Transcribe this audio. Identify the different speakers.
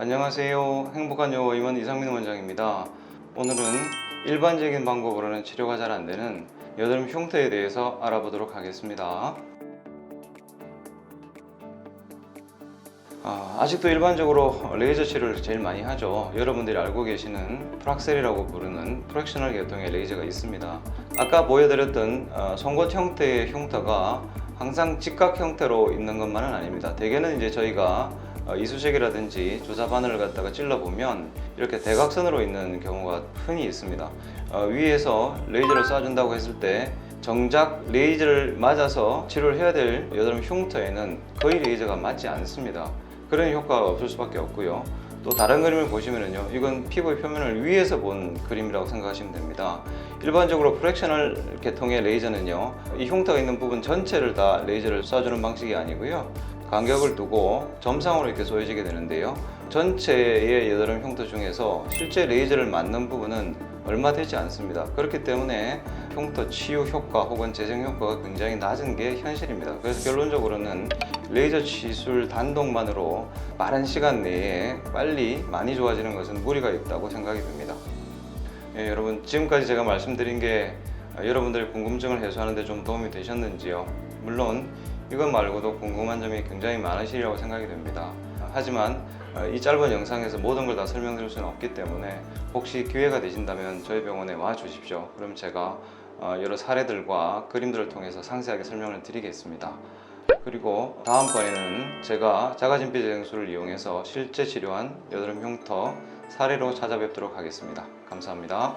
Speaker 1: 안녕하세요. 행복한 여호 임원 이상민 원장입니다. 오늘은 일반적인 방법으로는 치료가 잘 안 되는 여드름 흉터에 대해서 알아보도록 하겠습니다. 아, 아직도 일반적으로 레이저 치료를 제일 많이 하죠. 여러분들이 알고 계시는 프락셀이라고 부르는 프랙셔널 계통의 레이저가 있습니다. 아까 보여드렸던 어, 송곳 형태의 흉터가 항상 직각 형태로 있는 것만은 아닙니다. 대개는 이제 저희가 어, 이쑤시개라든지 조사 바늘을 갖다가 찔러 보면 이렇게 대각선으로 있는 경우가 흔히 있습니다. 어, 위에서 레이저를 쏴준다고 했을 때 정작 레이저를 맞아서 치료를 해야 될 여드름 흉터에는 거의 레이저가 맞지 않습니다. 그런 효과가 없을 수밖에 없고요. 또 다른 그림을 보시면은요, 이건 피부의 표면을 위에서 본 그림이라고 생각하시면 됩니다. 일반적으로 프랙셔널 계통의 레이저는요, 이 흉터가 있는 부분 전체를 다 레이저를 쏴주는 방식이 아니고요, 간격을 두고 점상으로 이렇게 쏘여지게 되는데요. 전체의 여드름 흉터 중에서 실제 레이저를 맞는 부분은 얼마 되지 않습니다. 그렇기 때문에 흉터 치유 효과 혹은 재생 효과가 굉장히 낮은 게 현실입니다. 그래서 결론적으로는 레이저 시술 단독만으로 빠른 시간 내에 빨리 많이 좋아지는 것은 무리가 있다고 생각이 듭니다. 예, 여러분 지금까지 제가 말씀드린 게 어, 여러분들의 궁금증을 해소하는 데 좀 도움이 되셨는지요? 물론 이것 말고도 궁금한 점이 굉장히 많으시리라고 생각이 됩니다. 하지만 어, 이 짧은 영상에서 모든 걸 다 설명드릴 수는 없기 때문에 혹시 기회가 되신다면 저희 병원에 와 주십시오. 그럼 제가 어, 여러 사례들과 그림들을 통해서 상세하게 설명을 드리겠습니다. 그리고 다음번에는 제가 자가진피 재생술을 이용해서 실제 치료한 여드름 흉터 사례로 찾아뵙도록 하겠습니다. 감사합니다.